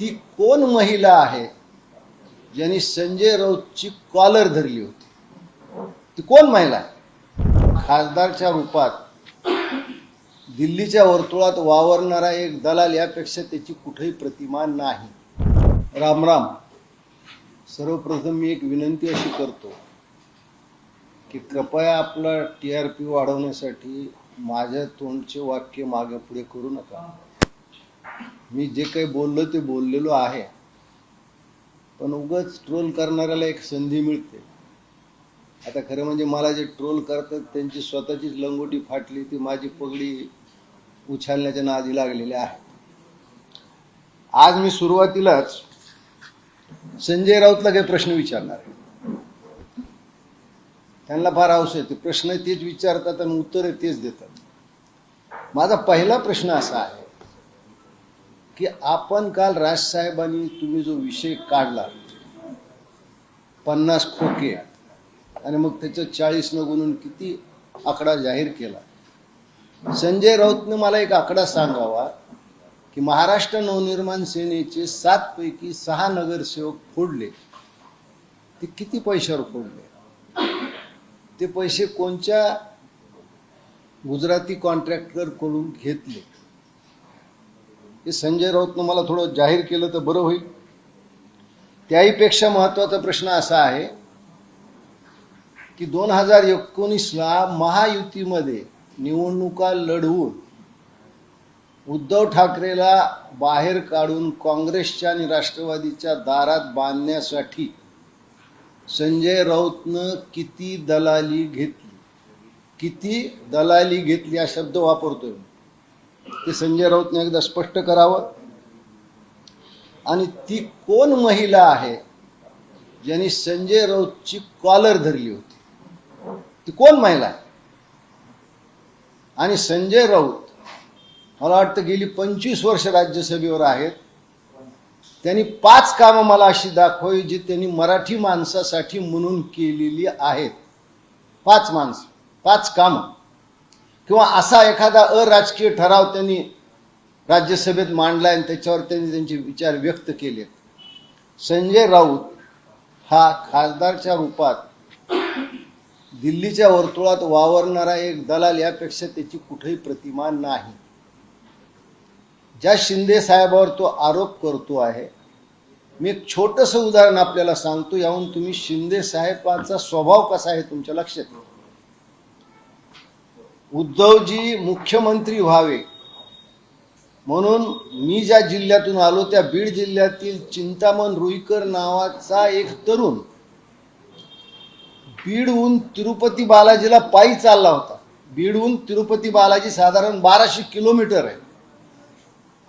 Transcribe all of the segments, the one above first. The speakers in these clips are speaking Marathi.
ती कोण महिला आहे? ज्यांनी संजय राऊतची कॉलर धरली होती. ती कोण महिला आहे? खासदारच्या रूपात दिल्लीच्या वर्तुळात वावरणारा एक दलाल यापेक्षा त्याची कुठेही प्रतिमा नाही. रामराम सर्वप्रथम मी एक विनंती अशी करतो की कृपया आपला टी आर पी वाढवण्यासाठी माझ्या तोंडचे वाक्य मागे पुढे करू नका. मी जे काही बोललो ते बोललेलो आहे. पण उगाच ट्रोल करणाऱ्याला एक संधी मिळते. आता खरं म्हणजे मला जे ट्रोल करतात त्यांची स्वतःचीच लंगोटी फाटली ती माझी पगडी उछालण्याच्या नादी लागलेली आहे. आज मी सुरुवातीलाच संजय राऊतला काही प्रश्न विचारणार आहे. त्यांना फार आवश्यक आहे ते प्रश्न तेच विचारतात आणि उत्तरं तेच देतात. माझा पहिला प्रश्न असा आहे की आपण काल राजसाहेबांनी तुम्ही जो विषय काढला पन्नास खोके आणि मग त्याचं चाळीस न गुणून किती आकडा जाहीर केला. संजय राऊतने मला एक आकडा सांगावा की महाराष्ट्र नवनिर्माण सेनेचे सात पैकी सहा नगरसेवक फोडले. ते किती पैशावर फोडले? ते पैसे कोणत्या गुजराती कॉन्ट्रॅक्टरकडून घेतले? हे संजय राऊतनं मला थोडं जाहीर केलं तर बरं होईल त्याहीपेक्षा महत्त्वाचा प्रश्न असा आहे की दोन हजार एकोणीसला महायुतीमध्ये निवडणुका लढवून उद्धव ठाकरेला बाहेर काढून काँग्रेसच्या आणि राष्ट्रवादीच्या दारात बांधण्यासाठी संजय राऊतनं किती दलाली घेतली किती दलाली घेतली हा शब्द वापरतोय मी. ते संजय राऊतने एकदा स्पष्ट करावं. आणि ती कोण महिला आहे ज्यांनी संजय राऊतची कॉलर धरली होती? ती कोण महिला आहे? आणि संजय राऊत मला वाटतं गेली पंचवीस वर्ष राज्यसभेवर आहेत त्यांनी पाच कामं मला अशी दाखवावी जी त्यांनी मराठी माणसासाठी म्हणून केलेली आहेत. पाच माणसं पाच कामं. किंवा असा एखादा अराजकीय ठराव त्यांनी राज्यसभेत मांडला आणि त्याच्यावर त्यांनी त्यांचे विचार व्यक्त केले संजय राऊत हा खासदारच्या रूपात दिल्लीच्या वर्तुळात वावरणारा एक दलाल यापेक्षा त्याची कुठेही प्रतिमा नाही. ज्या शिंदे साहेबावर तो आरोप करतो आहे मी एक छोटंसं उदाहरण आपल्याला सांगतो. याहून तुम्ही शिंदे साहेबांचा स्वभाव कसा आहे तुमच्या लक्षात येईल. उद्धवजी मुख्यमंत्री व्हावे. म्हणून मी ज्या जिल्ह्यातून आलो त्या बीड जिल्ह्यातील चिंतामण रुईकर नावाचा एक तरुण बीडहून तिरुपती बालाजीला पायी चालला होता. बीडहून तिरुपती बालाजी साधारण बाराशे किलोमीटर आहे.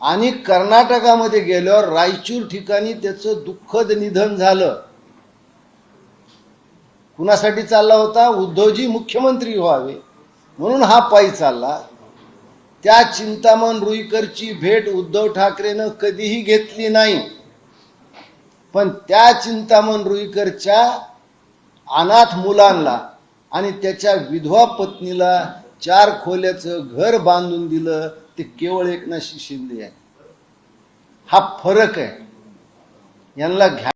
आणि कर्नाटकामध्ये गेल्यावर रायचूर ठिकाणी त्याचं दुःखद निधन झालं. कुणासाठी चालला होता? उद्धवजी मुख्यमंत्री व्हावे. म्हणून हा पायी चालला. त्या चिंतामण रुईकरची भेट उद्धव ठाकरेनं कधीही घेतली नाही. पण त्या चिंतामण रुईकरच्या अनाथ मुलांना आणि त्याच्या विधवा पत्नीला चार खोल्याचं घर बांधून दिलं ते केवळ एकनाथशी शिंदे आहे. हा फरक आहे. यांना घ्या